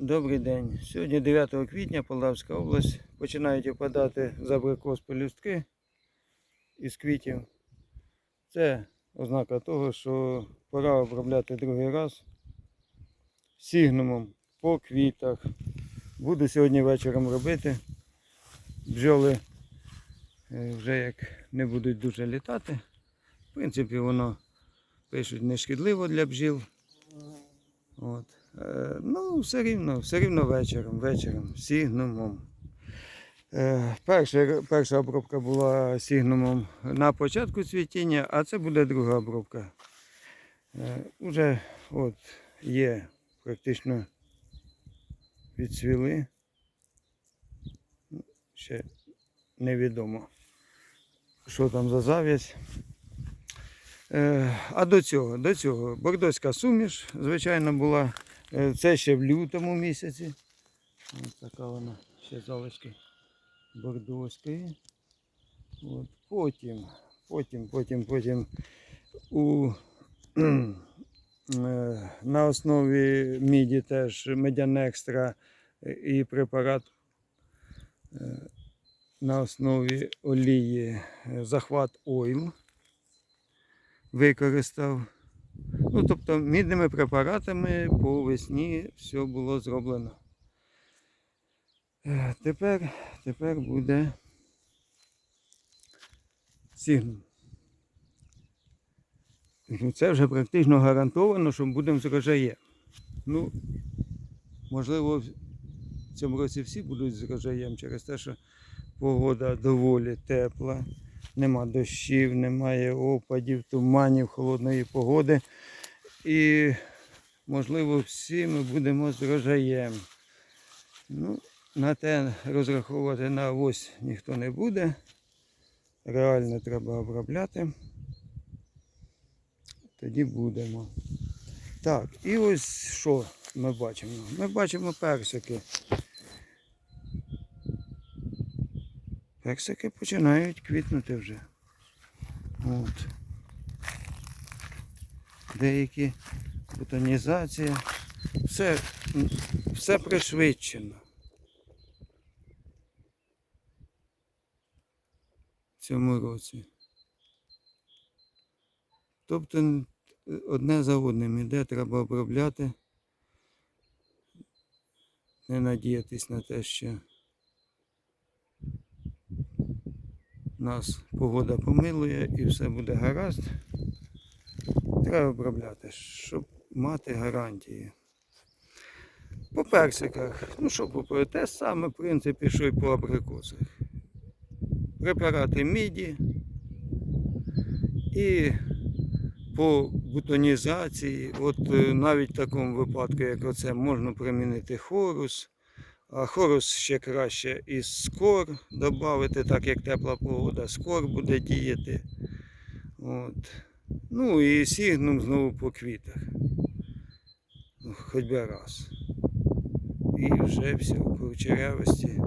Добрий день. Сьогодні 9 квітня Полтавська область. Починають опадати з абрикос пелюстки із квітів. Це ознака того, що пора обробляти другий раз сігнумом по квітах. Буду сьогодні вечором робити. Бджоли е, вже як не будуть дуже літати. В принципі, воно пишуть не шкідливо для бджіл. От. Е, ну, все рівно, все рівно вечором, вечором, сігнумом. Е, перша, перша обробка була сігнумом на початку цвітіння, а це буде друга обробка. Е, уже от є практично відцвіли. Ще невідомо, що там за зав'язь. А до цього, до цього, бордоська суміш, звичайно, була. Е, Це ще в лютому місяці. Ось така вона, ще залишки бордоської. От. Потім, потім, потім, потім у, е, на основі міді теж медянекстра і препарат е, на основі олії е, захват ойл використав. Ну, тобто мідними препаратами по весні все було зроблено. Е, Тепер, тепер буде сігнум. Ну, Це вже практично гарантовано, що будемо з врожаєм. Ну, можливо, в цьому році всі будуть з врожаєм через те, що погода доволі тепла, нема дощів, немає опадів, туманів, холодної погоди. І, можливо, всі ми будемо з. Ну, на те розраховувати на ось ніхто не буде. Реально треба обробляти. Тоді будемо. Так, і ось що ми бачимо? Ми бачимо персики. Персики починають квітнути вже. От. Деякі бутонізація. Все, все пришвидшено. В цьому році. Тобто одне за одним іде, треба обробляти. Не надіятись на те, що нас погода помилує і все буде гаразд. Треба обробляти, щоб мати гарантії. По персиках, ну що по те саме, в принципі, що і по абрикосах. Препарати міді і по бутонізації, от е, навіть в такому випадку, як оце, можна примінити хорус. А хорус ще краще із скор додати, так як тепла погода, скор буде діяти. От. Ну і сігнум знову по квітах. Ну, Хоч би раз. І вже все, по черявості